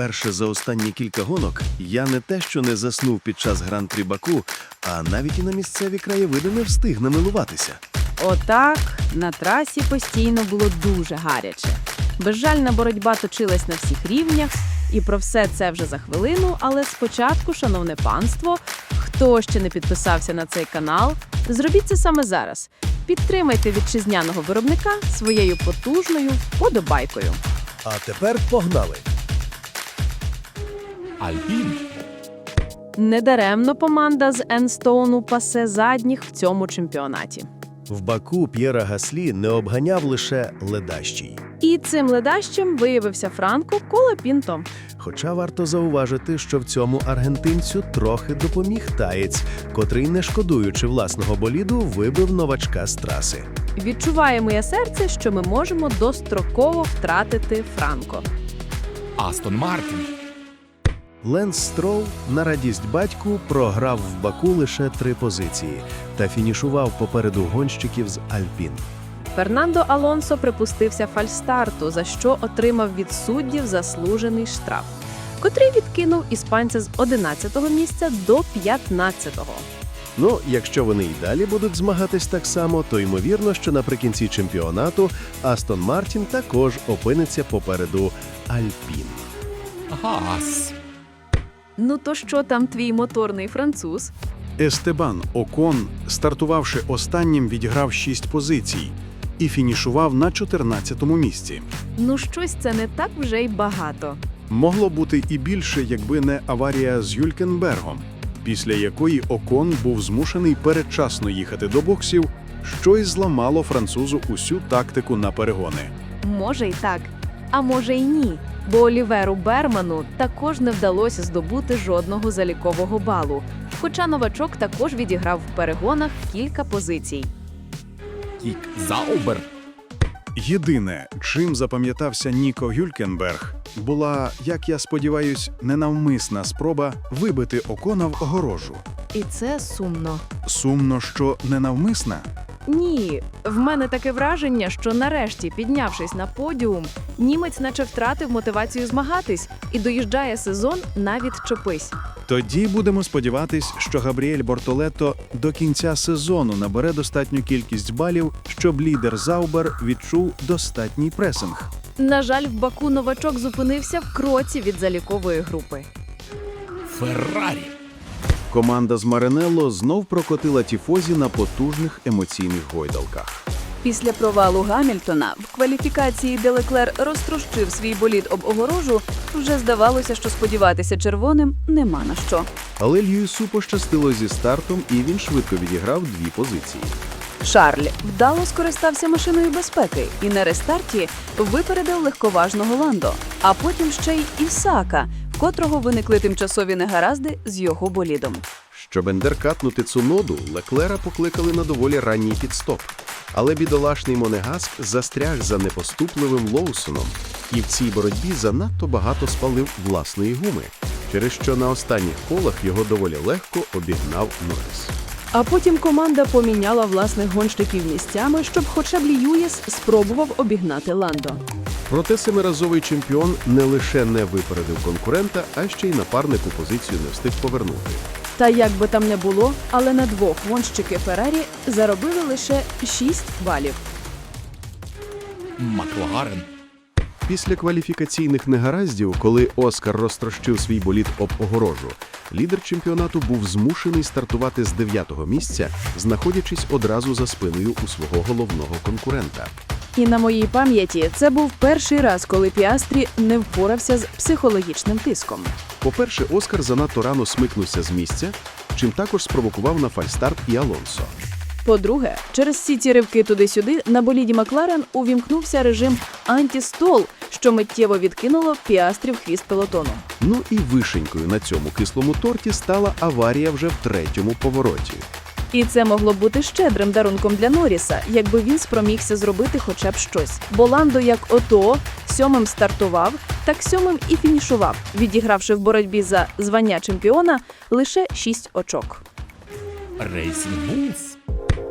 Вперше за останні кілька гонок я не те, що не заснув під час гран-прі Баку, а навіть і на місцеві краєвиди не встиг намилуватися. Отак на трасі постійно було дуже гаряче. Безжальна боротьба точилась на всіх рівнях, і про все це вже за хвилину. Але спочатку, шановне панство, хто ще не підписався на цей канал, зробіть це саме зараз. Підтримайте вітчизняного виробника своєю потужною вподобайкою. А тепер погнали. Альпін. Недаремно команда з Енстоуну пасе задніх в цьому чемпіонаті. В Баку П'єра Гаслі не обганяв лише ледащий. І цим ледащем виявився Франко Колапінто. Хоча варто зауважити, що в цьому аргентинцю трохи допоміг таєць, котрий, не шкодуючи власного боліду, вибив новачка з траси. Відчуває моє серце, що ми можемо достроково втратити Франко. Астон Мартін. Ленс Строу на радість батьку програв в Баку лише три позиції та фінішував попереду гонщиків з Альпін. Фернандо Алонсо припустився фальстарту, за що отримав від суддів заслужений штраф, котрий відкинув іспанця з 11-го місця до 15-го. Ну, якщо вони й далі будуть змагатись так само, то ймовірно, що наприкінці чемпіонату Астон Мартін також опиниться попереду Альпін. Гас. Ну то що там твій моторний француз? Естебан Окон, стартувавши останнім, відіграв 6 позицій і фінішував на 14-му місці. Ну щось це не так вже й багато. Могло бути і більше, якби не аварія з Юлькенбергом, після якої Окон був змушений передчасно їхати до боксів, що й зламало французу усю тактику на перегони. Може й так, а може й ні. Бо Оліверу Берману також не вдалося здобути жодного залікового балу. Хоча новачок також відіграв в перегонах кілька позицій. Ік Заубер. Єдине, чим запам'ятався Ніко Гюлькенберг, була, як я сподіваюсь, ненавмисна спроба вибити Окона в огорожу. І це сумно. Сумно, що ненавмисна. Ні, в мене таке враження, що нарешті, піднявшись на подіум, німець наче втратив мотивацію змагатись і доїжджає сезон навіть чопись. Тоді будемо сподіватись, що Габріель Бортолетто до кінця сезону набере достатню кількість балів, щоб лідер Заубер відчув достатній пресинг. На жаль, в Баку новачок зупинився в кроці від залікової групи. Феррарі. Команда з Маринелло знов прокотила тіфозі на потужних емоційних гойдалках. Після провалу Гамільтона в кваліфікації де Леклер розтрощив свій болід об огорожу, вже здавалося, що сподіватися червоним нема на що. Але Льюісу пощастило зі стартом, і він швидко відіграв дві позиції. Шарль вдало скористався машиною безпеки і на рестарті випередив легковажного Ландо, а потім ще й Ісака, котрого виникли тимчасові негаразди з його болідом. Щоб ендеркатнути Цуноду, Леклера покликали на доволі ранній підстоп. Але бідолашний Монегаск застряг за непоступливим Лоусоном і в цій боротьбі занадто багато спалив власної гуми, через що на останніх колах його доволі легко обігнав Норріс. А потім команда поміняла власних гонщиків місцями, щоб хоча б Льюіс спробував обігнати Ландо. Проте семиразовий чемпіон не лише не випередив конкурента, а ще й напарнику позицію не встиг повернути. Та як би там не було, але на двох гонщики Феррарі заробили лише 6 балів. Макларен. Після кваліфікаційних негараздів, коли Оскар розтрощив свій боліт об огорожу, лідер чемпіонату був змушений стартувати з дев'ятого місця, знаходячись одразу за спиною у свого головного конкурента. І на моїй пам'яті це був перший раз, коли Піастрі не впорався з психологічним тиском. По-перше, Оскар занадто рано смикнувся з місця, чим також спровокував на фальстарт і Алонсо. По-друге, через всі ці ривки туди-сюди на боліді Макларен увімкнувся режим антістол, що миттєво відкинуло Піастрі в хвіст пелотону. Ну і вишенькою на цьому кислому торті стала аварія вже в третьому повороті. І це могло бути щедрим дарунком для Норріса, якби він спромігся зробити хоча б щось. Бо Ландо, як ото, сьомим стартував, так сьомим і фінішував, відігравши в боротьбі за звання чемпіона лише шість очок. Рейсінг.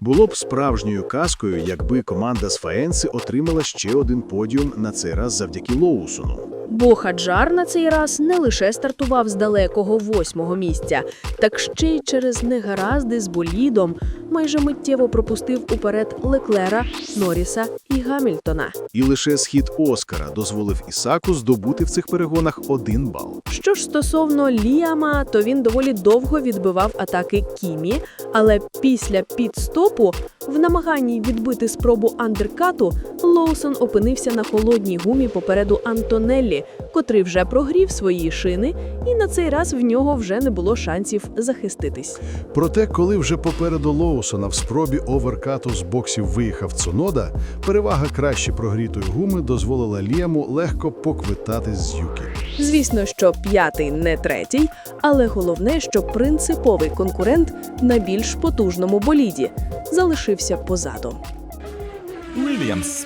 Було б справжньою казкою, якби команда з Фаенси отримала ще один подіум на цей раз завдяки Лоусону. Бо Хаджар на цей раз не лише стартував з далекого восьмого місця, так ще й через негаразди з болідом майже миттєво пропустив уперед Леклера, Норріса і Гамільтона. І лише схід Оскара дозволив Ісаку здобути в цих перегонах один бал. Що ж стосовно Ліама, то він доволі довго відбивав атаки Кімі, але після підстопу, в намаганні відбити спробу андеркату, Лоусон опинився на холодній гумі попереду Антонеллі, котрий вже прогрів свої шини, і на цей раз в нього вже не було шансів захиститись. Проте, коли вже попереду Лоусона в спробі оверкату з боксів виїхав Цунода, перевага краще прогрітої гуми дозволила Ліаму легко поквитатись з Юкі. Звісно, що п'ятий не третій, але головне, що принциповий конкурент на більш потужному боліді залишився позаду. Вільямс.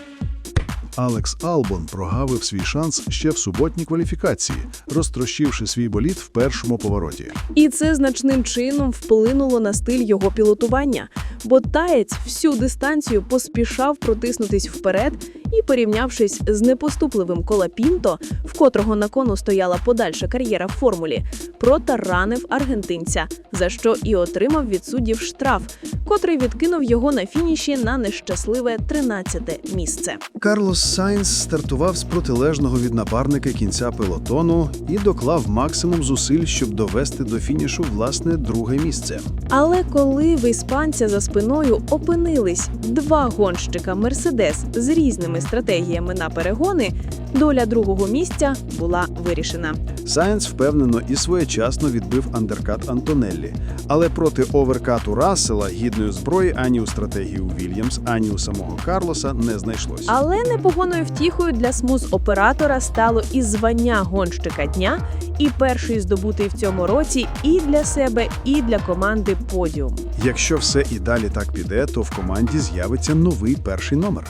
Алекс Албон прогавив свій шанс ще в суботній кваліфікації, розтрощивши свій болід в першому повороті. І це значним чином вплинуло на стиль його пілотування, бо таєць всю дистанцію поспішав протиснутись вперед і, порівнявшись з непоступливим Колапінто, в котрого на кону стояла подальша кар'єра в формулі, протаранив аргентинця, за що і отримав від суддів штраф, котрий відкинув його на фініші на нещасливе 13-те місце. Карлос Сайнс стартував з протилежного від напарника кінця пелотону і доклав максимум зусиль, щоб довести до фінішу власне друге місце. Але коли в іспанця за спиною опинились два гонщика Мерседес з різними стратегіями на перегони, доля другого місця була вирішена. Сайнс впевнено і своєчасно відбив андеркат Антонеллі, але проти оверкату Рассела гідної зброї ані у стратегії у Вільямс, ані у самого Карлоса не знайшлось. Але непогоною втіхою для смуз-оператора стало і звання гонщика дня, і перший здобутий в цьому році і для себе, і для команди подіум. Якщо все і далі так піде, то в команді з'явиться новий перший номер.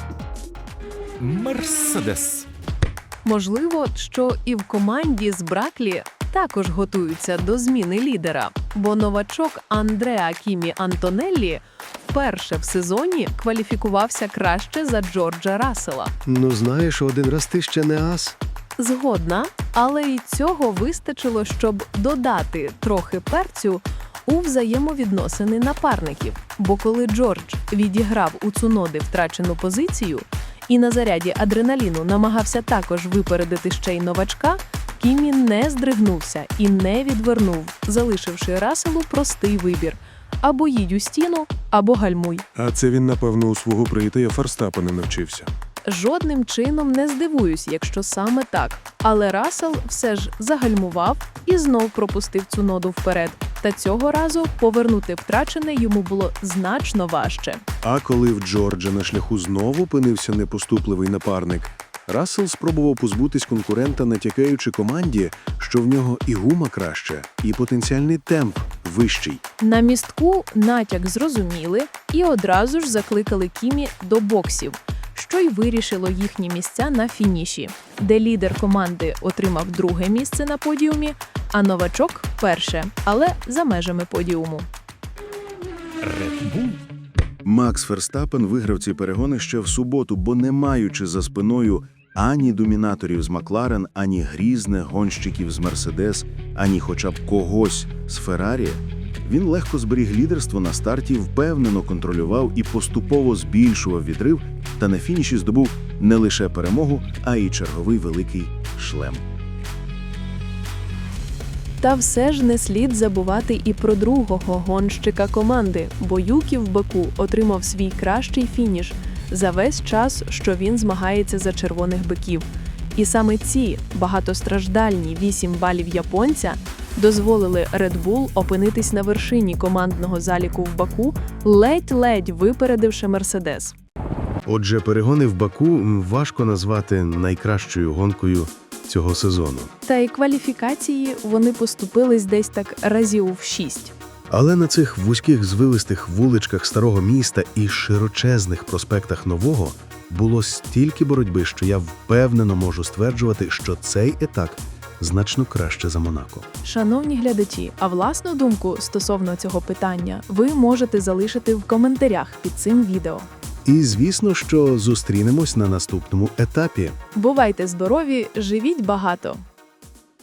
Мерседес. Можливо, що і в команді з Браклі також готуються до зміни лідера, бо новачок Андреа Кімі Антонеллі вперше в сезоні кваліфікувався краще за Джорджа Рассела. Ну знаєш, один раз ти ще не ас. Згодна, але й цього вистачило, щоб додати трохи перцю у взаємовідносини напарників. Бо коли Джордж відіграв у Цуноди втрачену позицію і на заряді адреналіну намагався також випередити ще й новачка, Кімі не здригнувся і не відвернув, залишивши Раселу простий вибір: або їдь у стіну, або гальмуй. А це він, напевно, у свого приятеля не навчився. Жодним чином не здивуюсь, якщо саме так. Але Рассел все ж загальмував і знов пропустив цю ноду вперед. Та цього разу повернути втрачене йому було значно важче. А коли в Джорджа на шляху знову опинився непоступливий напарник, Рассел спробував позбутись конкурента, натякаючи команді, що в нього і гума краща, і потенціальний темп вищий. На містку натяк зрозуміли і одразу ж закликали Кімі до боксів, що й вирішило їхні місця на фініші, де лідер команди отримав друге місце на подіумі, а новачок перше, але за межами подіуму. Red Bull. Макс Ферстапен виграв ці перегони ще в суботу, бо не маючи за спиною ані домінаторів з Макларен, ані грізних гонщиків з Мерседес, ані хоча б когось з Феррарі, він легко зберіг лідерство на старті, впевнено контролював і поступово збільшував відрив, та на фініші здобув не лише перемогу, а й черговий великий шлем. Та все ж не слід забувати і про другого гонщика команди, бо Юкі в Баку отримав свій кращий фініш за весь час, що він змагається за червоних биків. І саме ці багатостраждальні 8 балів японця дозволили Red Bull опинитись на вершині командного заліку в Баку, ледь-ледь випередивши Мерседес. Отже, перегони в Баку важко назвати найкращою гонкою цього сезону. Та й кваліфікації вони поступились десь так разів в шість. Але на цих вузьких звилистих вуличках старого міста і широчезних проспектах нового було стільки боротьби, що я впевнено можу стверджувати, що цей етап значно краще за Монако. Шановні глядачі, а власну думку стосовно цього питання ви можете залишити в коментарях під цим відео. І звісно, що зустрінемось на наступному етапі. Бувайте здорові, живіть багато!